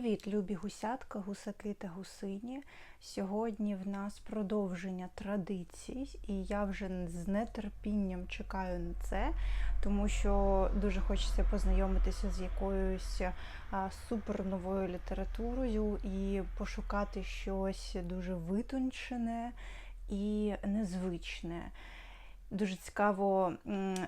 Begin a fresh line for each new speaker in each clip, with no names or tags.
Привіт, любі гусятка, гусаки та гусині. Сьогодні в нас продовження традицій, і я вже з нетерпінням чекаю на це, тому що дуже хочеться познайомитися з якоюсь суперновою літературою і пошукати щось дуже витончене і незвичне. Дуже цікаво,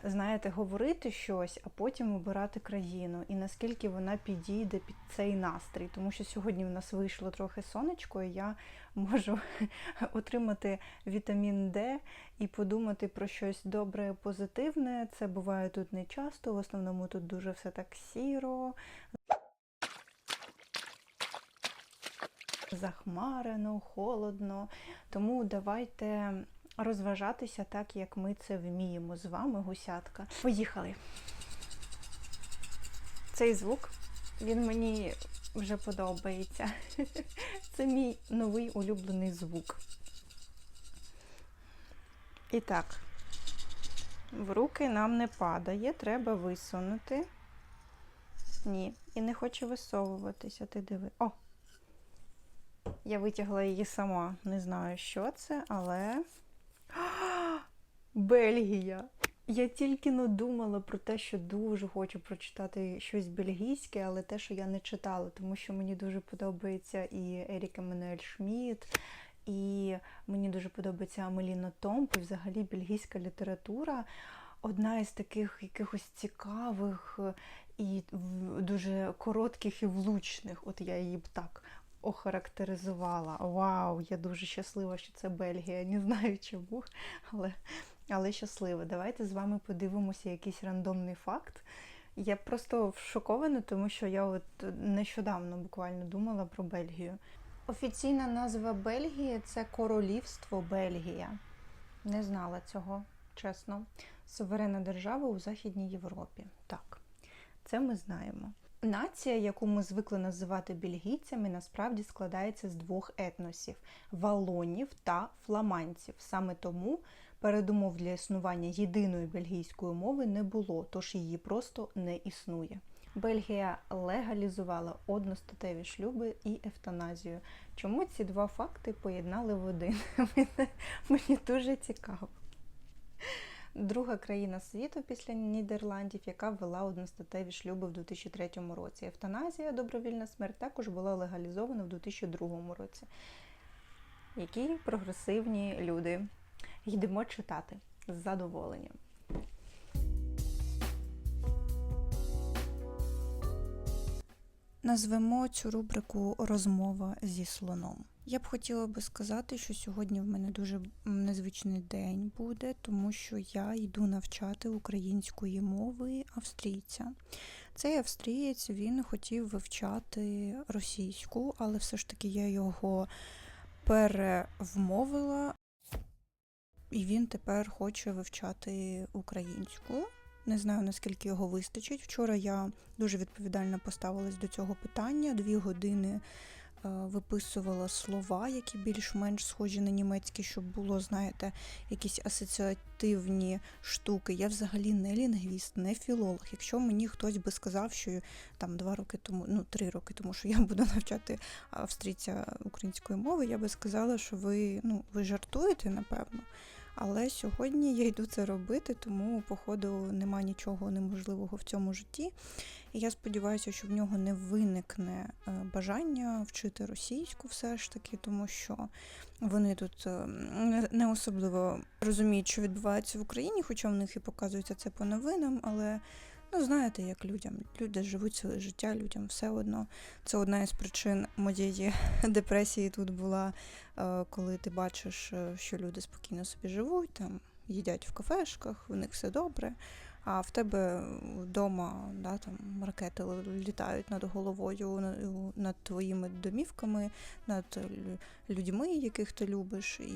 знаєте, говорити щось, а потім обирати країну, і наскільки вона підійде під цей настрій. Тому що сьогодні в нас вийшло трохи сонечко, і я можу отримати вітамін Д і подумати про щось добре, позитивне. Це буває тут не часто, в основному тут дуже все так сіро. Захмарено, холодно. Тому давайте розважатися так, як ми це вміємо з вами, гусятка. Поїхали. Цей звук, він мені вже подобається. Це мій новий улюблений звук. І так, в руки нам не падає, треба висунути. Ні, і не хоче висовуватися, ти диви. О! Я витягла її сама. Не знаю, що це, але. Бельгія. Я тільки не думала про те, що дуже хочу прочитати щось бельгійське, але те, що я не читала, тому що мені дуже подобається і Ерік Еммануель Шмідт, і мені дуже подобається Амеліна Томп, і взагалі бельгійська література. Одна із таких якихось цікавих і дуже коротких і влучних. От я її б так охарактеризувала. Вау, я дуже щаслива, що це Бельгія. Не знаю чому, але, але щаслива. Давайте з вами подивимося якийсь рандомний факт. Я просто шокована, тому що я от нещодавно буквально думала про Бельгію. Офіційна назва Бельгії це Королівство Бельгія. Не знала цього, чесно. Суверенна держава у Західній Європі. Так, це ми знаємо. Нація, яку ми звикли називати бельгійцями, насправді складається з двох етносів валонів та фламандців. Саме тому передумов для існування єдиної бельгійської мови не було, тож її просто не існує. Бельгія легалізувала одностатеві шлюби і евтаназію. Чому ці два факти поєднали в один? Мені дуже цікаво. Друга країна світу після Нідерландів, яка ввела одностатеві шлюби в 2003 році. Евтаназія, добровільна смерть, також була легалізована в 2002 році. Які прогресивні люди. Йдемо читати з задоволенням. Назвемо цю рубрику Розмова зі слоном. Я б хотіла би сказати, що сьогодні в мене дуже незвичний день буде, тому що я йду навчати української мови австрійця. Цей австрієць він хотів вивчати російську, але все ж таки я його перевмовила, і він тепер хоче вивчати українську. Не знаю, наскільки його вистачить. Вчора я дуже відповідально поставилась до цього питання. Дві години е, виписувала слова, які більш-менш схожі на німецькі, щоб було, знаєте, якісь асоціативні штуки. Я взагалі не лінгвіст, не філолог. Якщо мені хтось би сказав, що там два роки тому, ну три роки тому, що я буду навчати австрійця української мови, я би сказала, що ви, ну, ви жартуєте, напевно. Але сьогодні я йду це робити, тому, походу, нема нічого неможливого в цьому житті. І я сподіваюся, що в нього не виникне е, бажання вчити російську все ж таки, тому що вони тут е, не- особливо розуміють, що відбувається в Україні, хоча в них і показується це по новинам, але. Ну, знаєте, як людям. Люди живуть своє життя, людям все одно. Це одна із причин моєї депресії тут була е, коли ти бачиш, е, що люди спокійно собі живуть, там їдять в кафешках, в них все добре. А в тебе вдома да, там, ракети літають над головою, на- над твоїми домівками, над людьми, яких ти любиш, і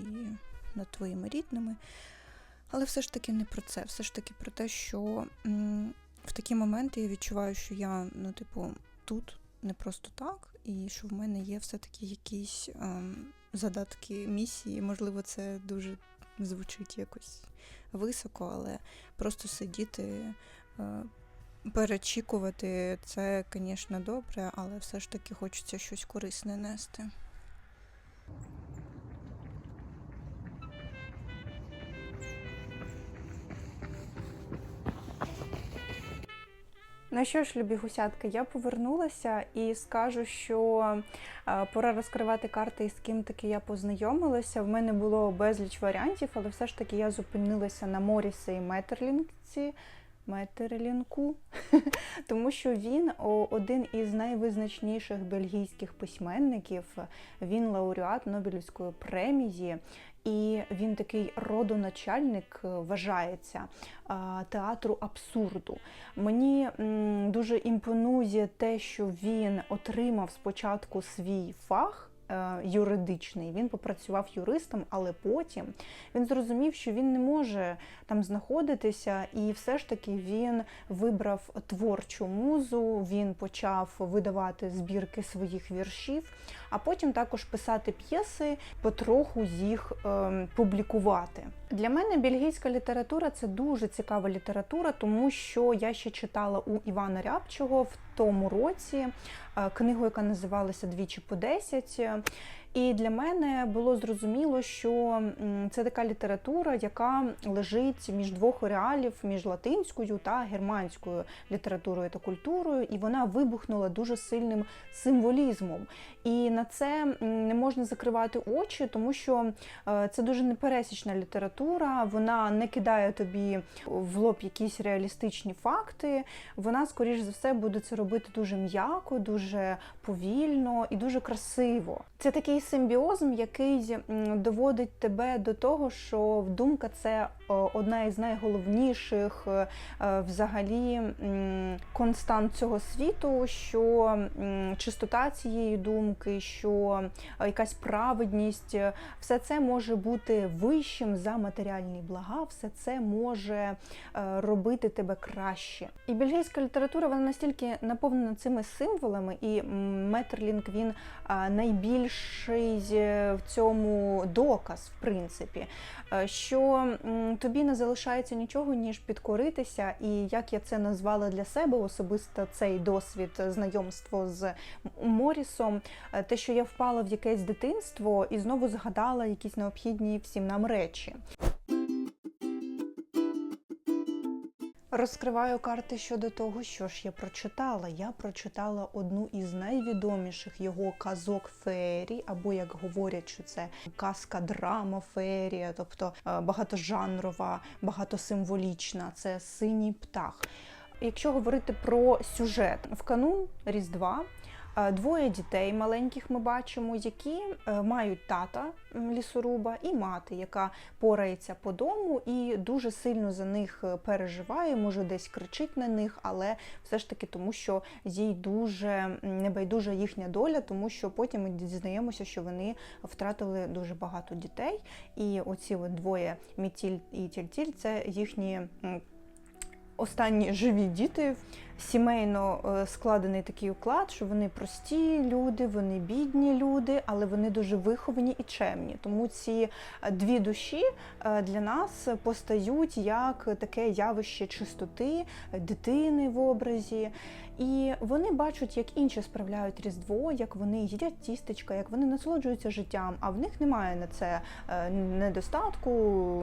над твоїми рідними. Але все ж таки не про це. Все ж таки про те, що в такі моменти я відчуваю, що я, ну, типу, тут не просто так, і що в мене є все-таки якісь ем, задатки місії. Можливо, це дуже звучить якось високо, але просто сидіти, е, перечікувати це, звісно, добре, але все ж таки хочеться щось корисне нести. Ну що ж, любі гусятки, я повернулася і скажу, що е, пора розкривати карти, з ким таки я познайомилася. В мене було безліч варіантів, але все ж таки я зупинилася на Морісі і Метерлінці. Метерлінку, тому що він один із найвизначніших бельгійських письменників. Він лауреат Нобелівської премії, і він такий родоначальник е, вважається театру абсурду. Мені дуже імпонує те, що він отримав спочатку свій фах. Е, Юридичний він попрацював юристом, але потім він зрозумів, що він не може там знаходитися, і все ж таки він вибрав творчу музу. Він почав видавати збірки своїх віршів, а потім також писати п'єси, потроху їх ем, публікувати. Для мене бельгійська література це дуже цікава література, тому що я ще читала у Івана Рябчого в тому році е, книгу, яка називалася Двічі по 10. І для мене було зрозуміло, що це така література, яка лежить між двох реалів, між латинською та германською літературою та культурою, і вона вибухнула дуже сильним символізмом. І на це не можна закривати очі, тому що е, це дуже непересічна література. Вона не кидає тобі в лоб якісь реалістичні факти. Вона, скоріш за все, буде це робити дуже м'яко, дуже повільно і дуже красиво. Це такий симбіозм, який доводить тебе до того, що думка це одна із найголовніших е, е, взагалі констант цього світу, що чистота цієї думки, що е, якась праведність, е, все це може бути вищим за матеріальні блага, все це може е, робити тебе краще. І бельгійська література вона настільки наповнена цими символами, і Метерлінг він а, е, в цьому доказ, в принципі, е, що тобі не залишається нічого, ніж підкоритися. І як я це назвала для себе особисто цей досвід знайомство з Морісом, е, те, що я впала в якесь дитинство і знову згадала якісь необхідні всім нам речі. Розкриваю карти щодо того, що ж я прочитала. Я прочитала одну із найвідоміших його казок феєрі, або як говорять, що це казка драма феєрія, тобто е, багатожанрова, багатосимволічна. Це синій птах. Якщо говорити про сюжет, в канун Різдва двоє дітей маленьких ми бачимо, які е, мають тата лісоруба і мати, яка порається по дому і дуже сильно за них е, переживає, може десь кричить на них, але все ж таки тому, що їй дуже небайдужа їхня доля, тому що потім ми дізнаємося, що вони втратили дуже багато дітей. І оці от двоє Мітіль і Тільтіль це їхні. Останні живі діти, сімейно е, складений такий уклад, що вони прості люди, вони бідні люди, але вони дуже виховані і чемні. Тому ці е, дві душі е, для нас постають як таке явище чистоти, дитини в образі. І вони бачать, як інші справляють Різдво, як вони їдять тістечка, як вони насолоджуються життям, а в них немає на це недостатку,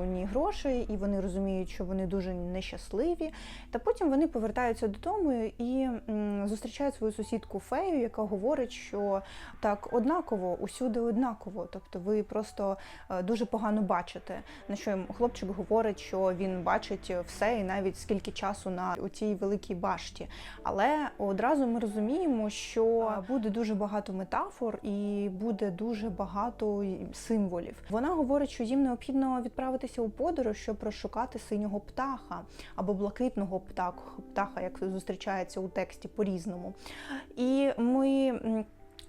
ні грошей, і вони розуміють, що вони дуже нещасливі. Та потім вони повертаються додому і м, зустрічають свою сусідку фею, яка говорить, що так однаково, усюди однаково. Тобто ви просто е, дуже погано бачите. На що їм хлопчик говорить, що він бачить все і навіть скільки часу на цій великій башті. Але одразу ми розуміємо, що буде дуже багато метафор і буде дуже багато символів. Вона говорить, що їм необхідно відправитися у подорож, щоб розшукати синього птаха або блакитного птаха, птаха, як зустрічається у тексті по-різному. І ми.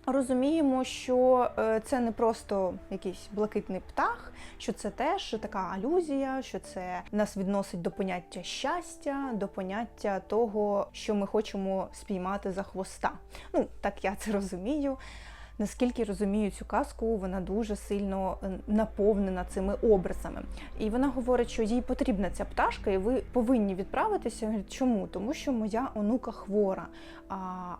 Розуміємо, що е, це не просто якийсь блакитний птах, що це теж така алюзія, що це нас відносить до поняття щастя, до поняття того, що ми хочемо спіймати за хвоста. Ну так я це розумію. Наскільки розумію цю казку, вона дуже сильно е, наповнена цими образами. І вона говорить, що їй потрібна ця пташка, і ви повинні відправитися. Чому? Тому що моя онука хвора. А,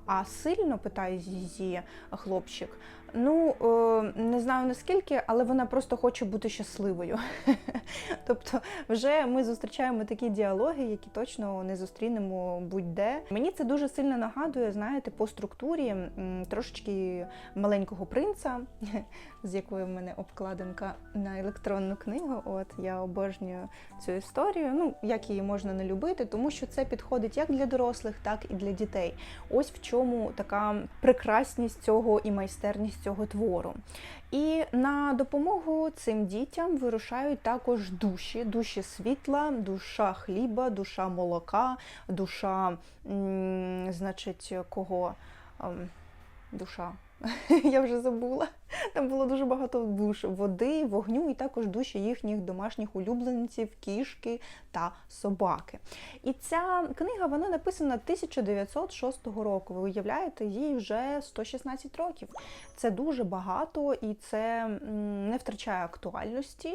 а сильно питає її хлопчик. Ну е, не знаю наскільки, але вона просто хоче бути щасливою. тобто, вже ми зустрічаємо такі діалоги, які точно не зустрінемо будь-де. Мені це дуже сильно нагадує, знаєте, по структурі трошечки маленького принца, з якою в мене обкладинка на електронну книгу. От я обожнюю цю історію. Ну як її можна не любити, тому що це підходить як для дорослих, так і для дітей. Ось в чому така прекрасність цього і майстерність цього твору. І на допомогу цим дітям вирушають також душі, душі світла, душа хліба, душа молока, душа, значить, кого? Ем, душа. Я вже забула. Там було дуже багато душ води, вогню і також душі їхніх домашніх улюбленців, кішки та собаки. І ця книга вона написана 1906 року. Ви уявляєте, їй вже 116 років. Це дуже багато і це не втрачає актуальності.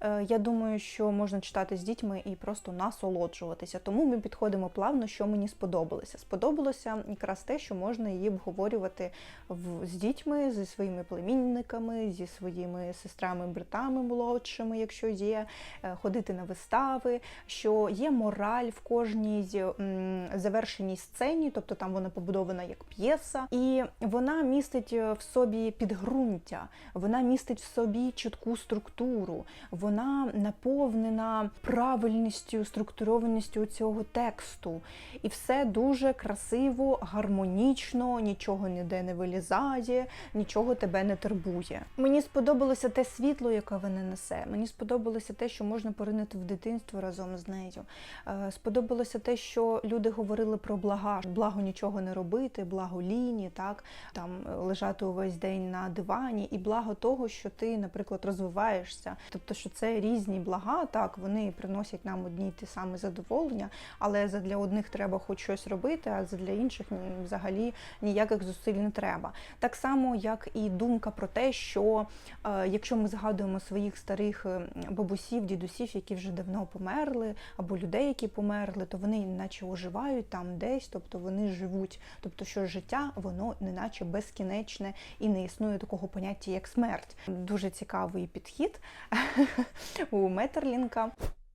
Е, Я думаю, що можна читати з дітьми і просто насолоджуватися. Тому ми підходимо плавно, що мені сподобалося. Сподобалося якраз те, що можна її обговорювати в, з дітьми, зі своїми племінниками, зі своїми сестрами, братами молодшими, якщо є, е, ходити на вистави, що є мораль в кожній завершеній сцені, тобто там вона побудована як п'єса, і вона містить е, в собі підґрунтя, вона містить в собі чітку структуру. Вона наповнена правильністю, структурованістю цього тексту. І все дуже красиво, гармонічно, нічого ніде не вилізає, нічого тебе не турбує. Мені сподобалося те світло, яке вона несе. Мені сподобалося те, що можна поринути в дитинство разом з нею. Е, Сподобалося те, що люди говорили про блага, благо нічого не робити, благо ліні, так там е, лежати увесь день на дивані, і благо того, що ти, наприклад, розвиваєшся. Тобто, що це різні блага, так вони приносять нам одні й ті самі задоволення, але для одних треба хоч щось робити, а для інших взагалі ніяких зусиль не треба. Так само, як і думка про те, що е, якщо ми згадуємо своїх старих е, бабусів, дідусів, які вже давно померли, або людей, які померли, то вони наче оживають там десь, тобто вони живуть. Тобто, що життя воно неначе безкінечне і не існує такого поняття, як смерть. Дуже цікавий підхід у Метерлінка.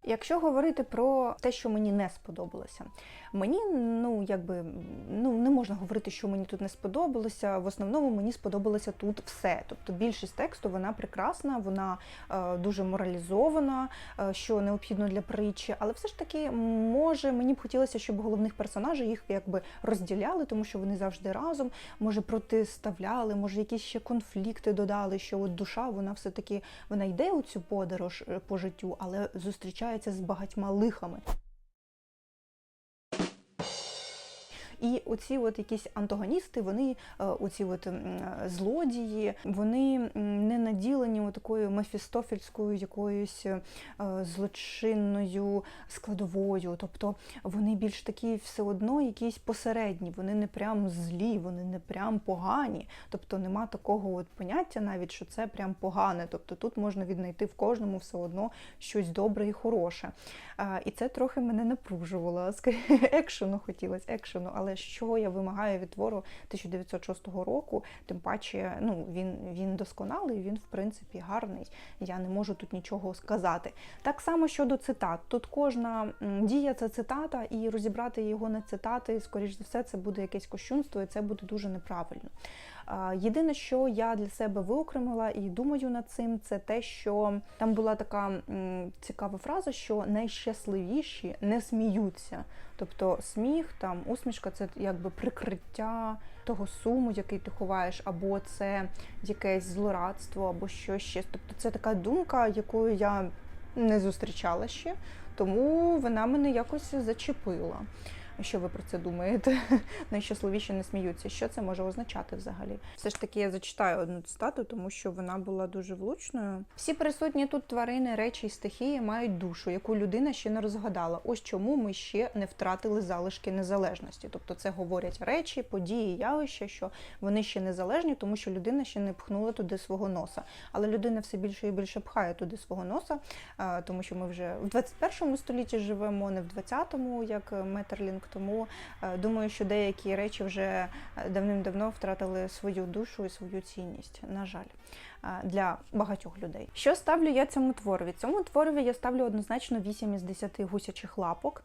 Якщо говорити про те, що мені не сподобалося, мені ну якби ну не можна говорити, що мені тут не сподобалося. В основному мені сподобалося тут все. Тобто більшість тексту вона прекрасна, вона е, дуже моралізована, е, що необхідно для притчі, але все ж таки, може, мені б хотілося, щоб головних персонажів їх якби розділяли, тому що вони завжди разом, може, протиставляли, може, якісь ще конфлікти додали, що от душа, вона все таки вона йде у цю подорож е, по життю, але зустрічається з багатьма лихами. І оці от якісь антагоністи, вони е, оці от е, злодії, вони не наділені такою мефістофельською якоюсь е, злочинною складовою. Тобто вони більш такі все одно якісь посередні, вони не прям злі, вони не прям погані. Тобто нема такого от поняття навіть, що це прям погане. Тобто тут можна віднайти в кожному все одно щось добре і хороше. І це трохи мене напружувало. Екшену хотілося, екшену, але що я вимагаю від твору 1906 року, тим паче ну, він, він досконалий, він, в принципі, гарний. Я не можу тут нічого сказати. Так само щодо цитат. Тут кожна дія це цитата, і розібрати його на цитати, скоріш за все, це буде якесь кощунство, і це буде дуже неправильно. Єдине, що я для себе виокремила і думаю над цим, це те, що там була така цікава фраза, що найщасливіші не сміються. Тобто сміх, там усмішка це якби прикриття того суму, який ти ховаєш, або це якесь злорадство, або щось ще. Тобто це така думка, якою я не зустрічала ще, тому вона мене якось зачепила. Що ви про це думаєте? Найщасливіші не сміються. Що це може означати взагалі? Все ж таки я зачитаю одну цитату, тому що вона була дуже влучною. Всі присутні тут тварини, речі і стихії мають душу, яку людина ще не розгадала. Ось чому ми ще не втратили залишки незалежності. Тобто, це говорять речі, події, явища, що вони ще незалежні, тому що людина ще не пхнула туди свого носа. Але людина все більше і більше пхає туди свого носа, е, тому що ми вже в 21 столітті живемо, не в 20-му, як Метерлінг. Тому е, думаю, що деякі речі вже е, давним-давно втратили свою душу і свою цінність. На жаль. е, Для багатьох людей. Що ставлю я цьому творові? Цьому творові я ставлю однозначно 8 із 10 гусячих лапок.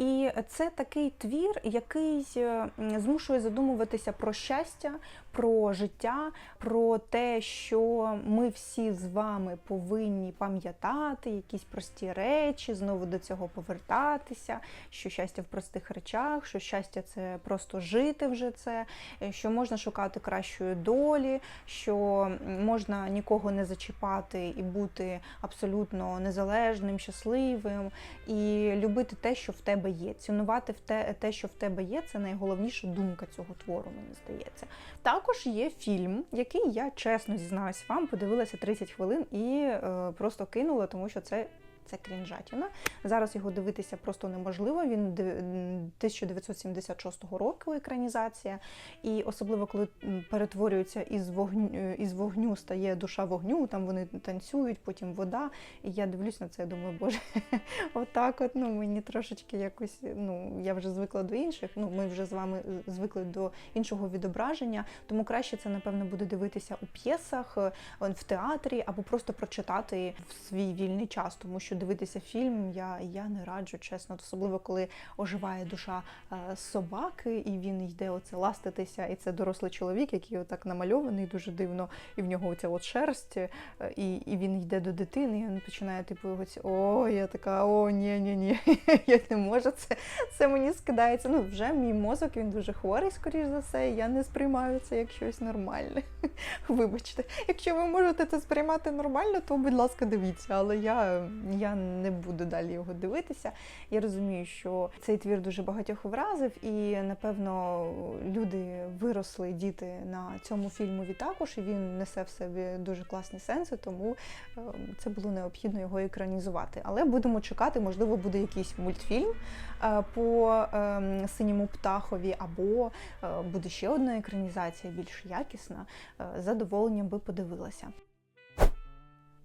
І це такий твір, який е, змушує задумуватися про щастя, про життя, про те, що ми всі з вами повинні пам'ятати якісь прості речі, знову до цього повертатися, що щастя в простих речах, що щастя це просто жити вже це, е, що можна шукати кращої долі, що можна нікого не зачіпати і бути абсолютно незалежним, щасливим, і любити те, що в тебе є. Цінувати в те, те, що в тебе є, це найголовніша думка цього твору, мені здається. Також є фільм, який я чесно зізнаюсь вам, подивилася 30 хвилин і е, просто кинула, тому що це. Це крінжатіна. Зараз його дивитися просто неможливо. Він 1976 року екранізація, і особливо коли перетворюється із вогню, із вогню стає душа вогню, там вони танцюють, потім вода. І я дивлюсь на це, думаю, боже, отак от ну мені трошечки якось. Ну я вже звикла до інших. Ну ми вже з вами звикли до іншого відображення, тому краще це напевно буде дивитися у п'єсах, е, в театрі або просто прочитати в свій вільний час, тому що дивитися фільм я, я не раджу, чесно, особливо коли оживає душа е, собаки, і він йде оце ластитися, і це дорослий чоловік, який отак намальований дуже дивно, і в нього оця от шерсть, е, і, і він йде до дитини, і він починає типу його о, я така, о, ні, ні, ні, я не можу, це, це мені скидається. Ну, вже мій мозок він дуже хворий, скоріш за все, і я не сприймаю це як щось нормальне. Вибачте, якщо ви можете це сприймати нормально, то будь ласка, дивіться. Але я, я не буду далі його дивитися. Я розумію, що цей твір дуже багатьох вразив, і напевно люди виросли, діти на цьому фільмові також, і він несе в собі дуже класні сенси, тому е, це було необхідно його екранізувати. Але будемо чекати, можливо, буде якийсь мультфільм е, по ем, синьому птахові, або е, буде ще одна екранізація, більш якісна. З задоволенням би подивилася.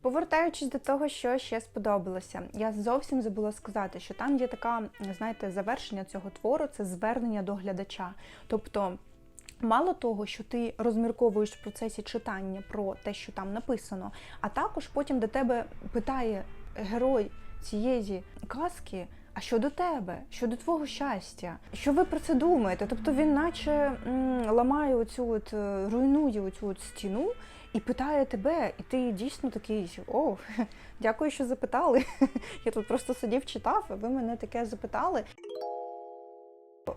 Повертаючись до того, що ще сподобалося, я зовсім забула сказати, що там є така, знаєте, завершення цього твору це звернення до глядача. Тобто, мало того, що ти розмірковуєш в процесі читання про те, що там написано, а також потім до тебе питає герой цієї казки. А щодо тебе, щодо твого щастя, що ви про це думаєте? Тобто він, наче м, ламає оцю от е, руйнує оцю от стіну і питає тебе, і ти дійсно такий, о, дякую, що запитали. Я тут просто сидів, читав, а ви мене таке запитали.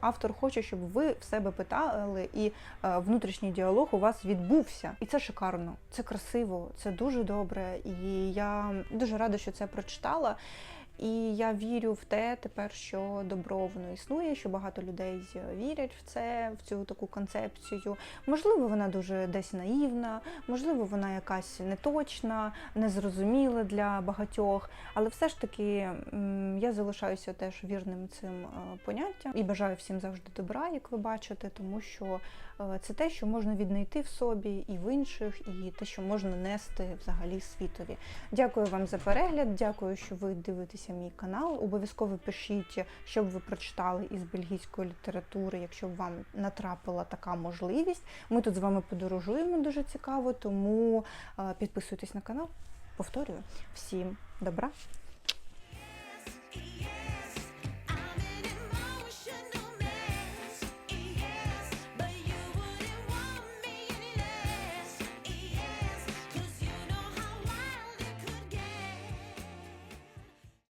Автор хоче, щоб ви в себе питали, і е, внутрішній діалог у вас відбувся. І це шикарно, це красиво, це дуже добре. І я дуже рада, що це прочитала. І я вірю в те тепер, що добро воно існує, що багато людей вірять в це, в цю таку концепцію. Можливо, вона дуже десь наївна, можливо, вона якась неточна, незрозуміла для багатьох. Але все ж таки я залишаюся теж вірним цим е, поняттям і бажаю всім завжди добра, як ви бачите, тому що е, це те, що можна віднайти в собі і в інших, і те, що можна нести взагалі світові. Дякую вам за перегляд. Дякую, що ви дивитеся мій канал. Обов'язково пишіть, що б ви прочитали із бельгійської літератури, якщо б вам натрапила така можливість. Ми тут з вами подорожуємо дуже цікаво, тому е, підписуйтесь на канал. Повторюю, всім добра,